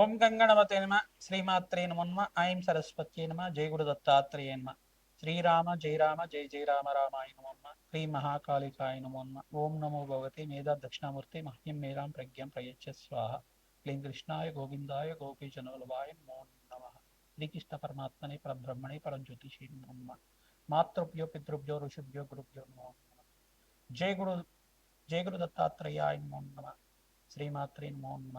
ఓం గంగణవతే నమ శ్రీమాత్రే నమన్మ ఐం సరస్వత్యే నమ జయ గురు దత్తాత్రేయ నమ. శ్రీరామ జయ రామ జయ జయ రామ రామాయ నమోన్మ శ్రీ మహాకాళికాయ నమోన్మ ఓం నమో భగవతి మేధా దక్షిణామూర్తి మహ్యం మేధాం ప్రజ్ఞం ప్రయచ్చ స్వాహ. క్లీం కృష్ణాయ గోవిందాయ గోపీజనోలవాయ నమో. నమ శ్రీకృష్ణ పరమాత్మనే పరబ్రహ్మణే పరంజ్యోతిషి నమ. మాతృభ్యో పితృభ్యో ఋషిభ్యో గురుభ్యో నమో నమ. జయ గురు జయ గురు దత్తాత్రేయాయ నమో నమ. శ్రీమాత్రే నమో నమ.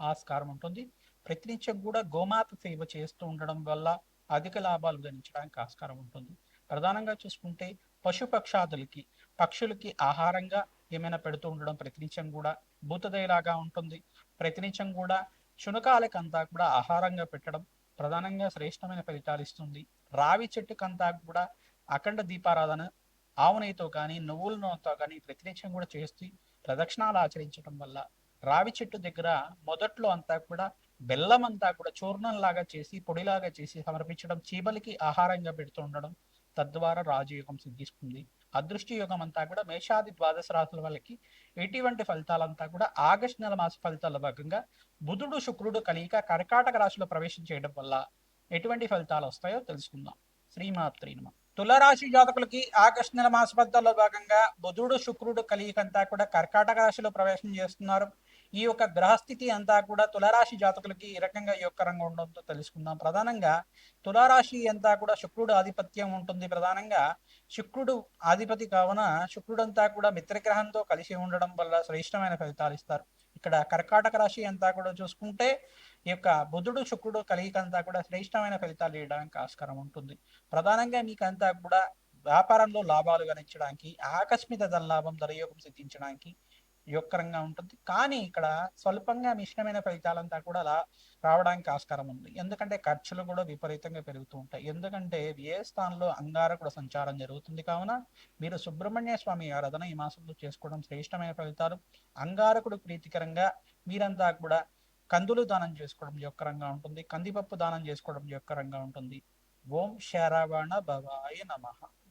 ఆస్కారం ఉంటుంది. ప్రతినిత్యం కూడా గోమాత సేవ చేస్తూ ఉండడం వల్ల అధిక లాభాలు గణించడానికి ఆస్కారం ఉంటుంది. ప్రధానంగా చూసుకుంటే పశుపక్షాదులకి పక్షులకి ఆహారంగా ఏమైనా పెడుతూ ఉండడం ప్రతినిత్యం కూడా భూతదయలాగా ఉంటుంది. ప్రతినిత్యం కూడా శునకాలకంతా కూడా ఆహారంగా పెట్టడం ప్రధానంగా శ్రేష్టమైన ఫలితాలు ఇస్తుంది. రావి చెట్టుకంతా కూడా అఖండ దీపారాధన ఆవునైతో కానీ నువ్వులతో కానీ ప్రతినిత్యం కూడా చేస్తూ ప్రదక్షిణాలు ఆచరించడం వల్ల రావి చెట్టు దగ్గర మొదట్లో అంతా కూడా బెల్లం అంతా కూడా చూర్ణం లాగా చేసి పొడిలాగా చేసి సమర్పించడం చీమలకి ఆహారంగా పెడుతూ ఉండడం తద్వారా రాజయోగం సిద్ధిస్తుంది. అదృష్టి యోగం అంతా కూడా మేషాది ద్వాదశ రాసుల వాళ్ళకి ఎటువంటి ఫలితాలంతా కూడా ఆగస్ట్ నెల మాస ఫలితాల భాగంగా బుధుడు శుక్రుడు కలియక కర్కాటక రాశిలో ప్రవేశం చేయడం వల్ల ఎటువంటి ఫలితాలు వస్తాయో తెలుసుకుందాం. శ్రీమాత్రి నమ. తులరాశి జాతకులకి ఆగస్ట్ నెల మాస ఫలితాల్లో భాగంగా బుధుడు శుక్రుడు కలియకంతా కూడా కర్కాటక రాశిలో ప్రవేశం చేస్తున్నారు. ఈ యొక్క గ్రహస్థితి అంతా కూడా తులారాశి జాతకులకి ఈ రకంగా ఈ యొక్క రంగం ఉండడంతో తెలుసుకుందాం. ప్రధానంగా తులారాశి అంతా కూడా శుక్రుడు ఆధిపత్యం ఉంటుంది. ప్రధానంగా శుక్రుడు ఆధిపతి కావున శుక్రుడు అంతా కూడా మిత్రగ్రహంతో కలిసి ఉండడం వల్ల శ్రేష్టమైన ఫలితాలు ఇస్తారు. ఇక్కడ కర్కాటక రాశి అంతా కూడా చూసుకుంటే ఈ యొక్క బుధుడు శుక్రుడు కలిగికంతా కూడా శ్రేష్టమైన ఫలితాలు ఇవ్వడానికి ఆస్కారం ఉంటుంది. ప్రధానంగా మీకంతా కూడా వ్యాపారంలో లాభాలు గణించడానికి ఆకస్మిక ధన లాభం ధరయోగం సిద్ధించడానికి యొక్కరంగా ఉంటుంది. కానీ ఇక్కడ స్వల్పంగా మిశ్రమైన ఫలితాలంతా కూడా అలా రావడానికి ఆస్కారం ఉంది. ఎందుకంటే ఖర్చులు కూడా విపరీతంగా పెరుగుతూ ఉంటాయి. ఎందుకంటే ఏ స్థానంలో అంగారకుడు సంచారం జరుగుతుంది కావున మీరు సుబ్రహ్మణ్య స్వామి ఆరాధన ఈ మాసంలో చేసుకోవడం శ్రేష్టమైన ఫలితాలు. అంగారకుడు ప్రీతికరంగా మీరంతా కూడా కందులు దానం చేసుకోవడం యొక్కరంగా ఉంటుంది. కందిపప్పు దానం చేసుకోవడం యొక్కరంగా ఉంటుంది. ఓం శరవణ భవాయ నమ.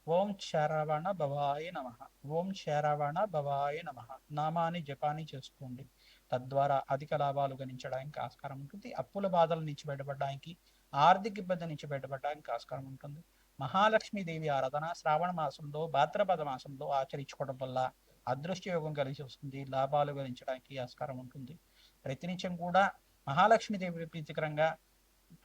ఓం శరవణ భవాయ నమ. ఓం శరవణ భవాయ నమ. నామాన్ని జపాన్ని చేసుకోండి. తద్వారా అధిక లాభాలు గణించడానికి ఆస్కారం ఉంటుంది. అప్పుల బాధల నుంచి బయటపడడానికి ఆర్థిక ఇబ్బంది నుంచి బయటపడడానికి ఆస్కారం ఉంటుంది. మహాలక్ష్మీదేవి ఆరాధన శ్రావణ మాసంలో భాద్రపద మాసంలో ఆచరించుకోవడం వల్ల అదృష్ట యోగం కలిసి వస్తుంది. లాభాలు గణించడానికి ఆస్కారం ఉంటుంది. ప్రతినిత్యం కూడా మహాలక్ష్మీదేవి ప్రీతికరంగా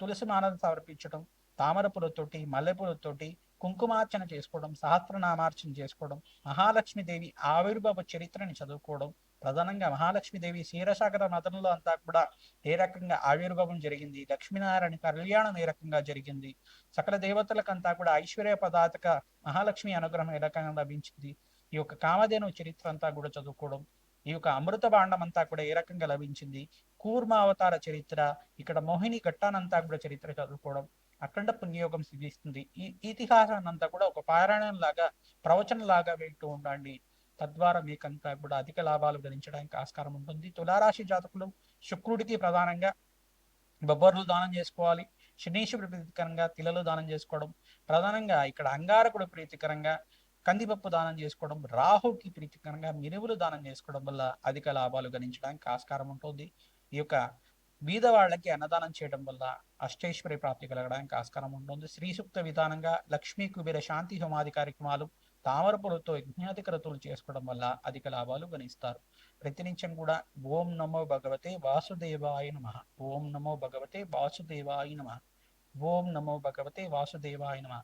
తులసి మాలను సమర్పించడం తామర పూలతోటి మల్లెపూలతోటి కుంకుమార్చన చేసుకోవడం సహస్రనామార్చన చేసుకోవడం మహాలక్ష్మీదేవి ఆవిర్భావ చరిత్రని చదువుకోవడం ప్రధానంగా మహాలక్ష్మీదేవి క్షీరసాగర మతంలో అంతా కూడా ఏ రకంగా ఆవిర్భావం జరిగింది? లక్ష్మీనారాయణ కళ్యాణం ఏ రకంగా జరిగింది? సకల దేవతలకంతా కూడా ఐశ్వర్య పదార్థక మహాలక్ష్మి అనుగ్రహం ఏ రకంగా లభించింది? ఈ యొక్క కామధేను చరిత్ర అంతా కూడా చదువుకోవడం ఈ యొక్క అమృత భాండం అంతా కూడా ఏ రకంగా లభించింది? కూర్మ అవతార చరిత్ర ఇక్కడ మోహిని ఘట్టానంతా కూడా చరిత్ర చదువుకోవడం అఖండ పుణ్యయోగం సిద్ధిస్తుంది. ఈ ఇతిహాసాన్ని అంతా కూడా ఒక పారాయణం లాగా ప్రవచనం లాగా వింటూ ఉండండి. తద్వారా మీకంతా కూడా అధిక లాభాలు గణించడానికి ఆస్కారం ఉంటుంది. తులారాశి జాతకులు శుక్రుడికి ప్రధానంగా బొబ్బర్లు దానం చేసుకోవాలి. శనీశ్వరుడు ప్రీతికరంగా తిలలు దానం చేసుకోవడం. ప్రధానంగా ఇక్కడ అంగారకుడు ప్రీతికరంగా కందిపప్పు దానం చేసుకోవడం. రాహుకి ప్రీతికరంగా మినువులు దానం చేసుకోవడం వల్ల అధిక లాభాలు గణించడానికి ఆస్కారం ఉంటుంది. ఈ యొక్క బీద వాళ్ళకి అన్నదానం చేయడం వల్ల అష్టైశ్వర్య ప్రాప్తి కలగడానికి ఆస్కారం ఉంటుంది. శ్రీ సూక్త విధానంగా లక్ష్మీ కుబేర శాంతి హోమాది కార్యక్రమాలు తామరపులతో యజ్ఞాధికరతులు చేసుకోవడం వల్ల అధిక లాభాలు గణిస్తారు. ప్రతినిత్యం కూడా ఓం నమో భగవతే వాసుదేవాయ నమ. ఓం నమో భగవతే వాసుదేవాయ నమ. ఓం నమో భగవతే వాసుదేవాయ నమ.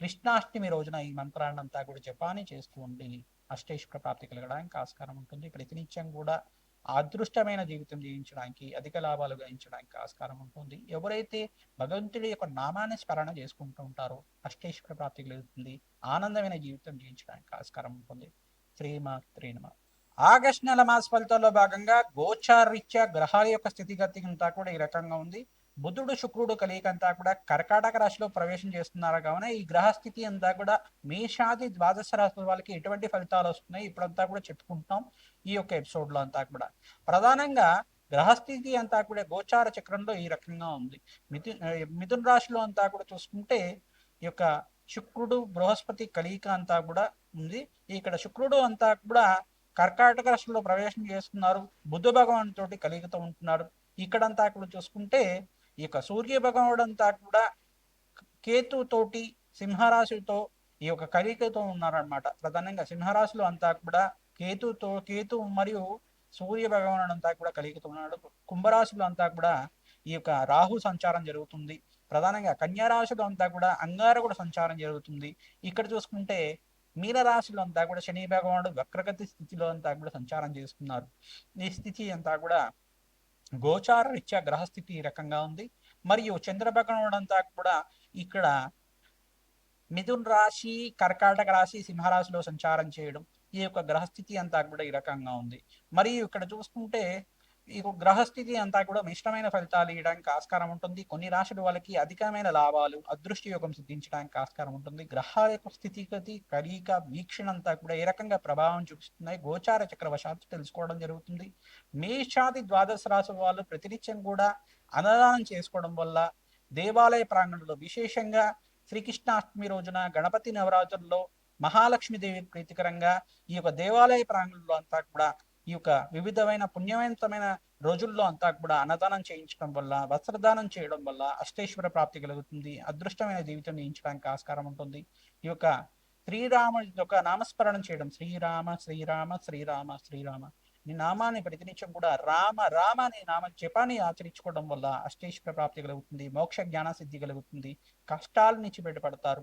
కృష్ణాష్టమి రోజున ఈ మంత్రాన్ని అంతా కూడా జపాని చేస్తూ ఉండి అష్టేశ్వర ప్రాప్తి కలగడానికి ఆస్కారం ఉంటుంది. ప్రతినిత్యం కూడా అదృష్టమైన జీవితం జీవించడానికి అధిక లాభాలు గ్రహించడానికి ఆస్కారం ఉంటుంది. ఎవరైతే భగవంతుడి యొక్క నామాన్ని స్మరణ చేసుకుంటూ ఉంటారో అష్టేశ్వర ప్రాప్తి కలుగుతుంది. ఆనందమైన జీవితం జీవించడానికి ఆస్కారం ఉంటుంది. శ్రీమాత్రే త్రీనమ ఆగస్ట్ నెల మాస ఫలితాల్లో భాగంగా గోచారీత్యా గ్రహాల యొక్క స్థితిగతి అంతా కూడా ఈ రకంగా ఉంది. బుధుడు శుక్రుడు కలియిక అంతా కూడా కర్కాటక రాశిలో ప్రవేశం చేస్తున్నారు కావున ఈ గ్రహ స్థితి అంతా కూడా మేషాది ద్వాదశ రాశుల వాళ్ళకి ఎటువంటి ఫలితాలు వస్తున్నాయి? ఇప్పుడంతా కూడా చెప్పుకుంటాం ఈ యొక్క ఎపిసోడ్లో అంతా కూడా. ప్రధానంగా గ్రహస్థితి అంతా కూడా గోచార చక్రంలో ఈ రకంగా ఉంది. మిథు మిథున్ రాశిలో అంతా కూడా చూసుకుంటే ఈ యొక్క శుక్రుడు బృహస్పతి కలియిక అంతా కూడా ఉంది. ఇక్కడ శుక్రుడు అంతా కూడా కర్కాటక రాశిలో ప్రవేశం చేస్తున్నారు. బుద్ధ భగవాన్ తోటి కలిగితో ఉంటున్నారు. ఇక్కడంతా కూడా చూసుకుంటే ఈ యొక్క సూర్య భగవానుడు అంతా కూడా కేతు తోటి సింహరాశితో ఈ యొక్క కలికతో ఉన్నారనమాట ప్రధానంగా సింహరాశిలో అంతా కూడా కేతుతో కేతు మరియు సూర్య భగవానుడు అంతా కూడా కలిగితో ఉన్నాడు కుంభరాశిలో అంతా కూడా ఈ యొక్క రాహు సంచారం జరుగుతుంది. ప్రధానంగా కన్యారాశులు అంతా కూడా అంగారకుడు సంచారం జరుగుతుంది. ఇక్కడ చూసుకుంటే మీనరాశిలో అంతా కూడా శని భగవానుడు వక్రగతి స్థితిలో అంతా కూడా సంచారం చేస్తున్నారు. ఈ స్థితి అంతా కూడా గోచార రీత్యా గ్రహస్థితి రకంగా ఉంది. మరియు చంద్రభగవానుడు అంతా కూడా ఇక్కడ మిథున్ రాశి కర్కాటక రాశి సింహరాశిలో సంచారం చేయడం ఈ యొక్క గ్రహస్థితి అంతా కూడా ఈ రకంగా ఉంది. మరియు ఇక్కడ చూసుకుంటే ఈ గ్రహస్థితి అంతా కూడా మిశ్రమైన ఫలితాలు ఇవ్వడానికి ఆస్కారం ఉంటుంది. కొన్ని రాశుల వాళ్ళకి అధికమైన లాభాలు అదృష్టి యోగం సిద్ధించడానికి ఆస్కారం ఉంటుంది. గ్రహాల యొక్క స్థితిగతి కరీక వీక్షణ అంతా కూడా ఏ రకంగా ప్రభావం చూపిస్తున్నాయి? గోచార చక్రవశాత్తు తెలుసుకోవడం జరుగుతుంది. మేషాది ద్వాదశ రాశుల వాళ్ళు ప్రతినిత్యం కూడా అన్నదానం చేసుకోవడం వల్ల దేవాలయ ప్రాంగణంలో విశేషంగా శ్రీకృష్ణాష్టమి రోజున గణపతి నవరాత్రుల్లో మహాలక్ష్మీదేవి ప్రీతికరంగా ఈ యొక్క దేవాలయ ప్రాంగణంలో అంతా కూడా ఈ యొక్క వివిధమైన పుణ్యవంతమైన రోజుల్లో అంతా కూడా అన్నదానం చేయించడం వల్ల వస్త్రదానం చేయడం వల్ల అష్టేశ్వర ప్రాప్తి కలుగుతుంది. అదృష్టమైన జీవితం నియించడానికి ఆస్కారం ఉంటుంది. ఈ యొక్క శ్రీరామ యొక్క నామస్మరణం చేయడం శ్రీరామ శ్రీరామ శ్రీరామ శ్రీరామ నీ నామాన్ని ప్రతినిత్యం కూడా రామ రామ అనే నామ జపాన్ని ఆచరించుకోవడం వల్ల అష్టేశ్వర ప్రాప్తి కలుగుతుంది. మోక్ష జ్ఞాన సిద్ధి కలుగుతుంది. కష్టాల నుంచి బయటపడతారు.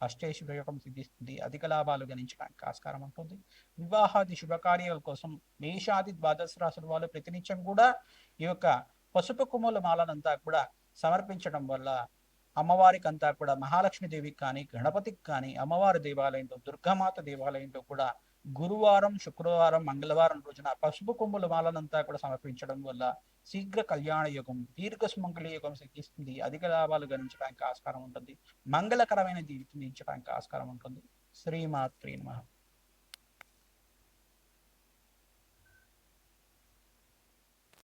అష్టేశ్వర యోగం సిద్ధిస్తుంది. అధిక లాభాలు గణించడానికి ఆస్కారం ఉంటుంది. వివాహాది శుభకార్యాల కోసం మేషాది ద్వాదశ రాశుల వాళ్ళు ప్రతినిత్యం కూడా ఈ యొక్క పసుపు కొమ్ముల మాలనంతా కూడా సమర్పించడం వల్ల అమ్మవారికి అంతా కూడా మహాలక్ష్మి దేవికి కానీ గణపతికి కానీ అమ్మవారి దేవాలయంలో దుర్గామాత దేవాలయంలో కూడా గురువారం శుక్రవారం మంగళవారం రోజున పసుపు కొమ్ముల మాలనంతా కూడా సమర్పించడం వల్ల శీఘ్ర కళ్యాణ యుగం దీర్ఘ సుమంగళ యుగం సిద్ధిస్తుంది అధిక లాభాలు గణించడానికి ఆస్కారం ఉంటుంది. మంగళకరమైన జీవితం జీవించడానికి ఆస్కారం ఉంటుంది. శ్రీమాత్రి నమః.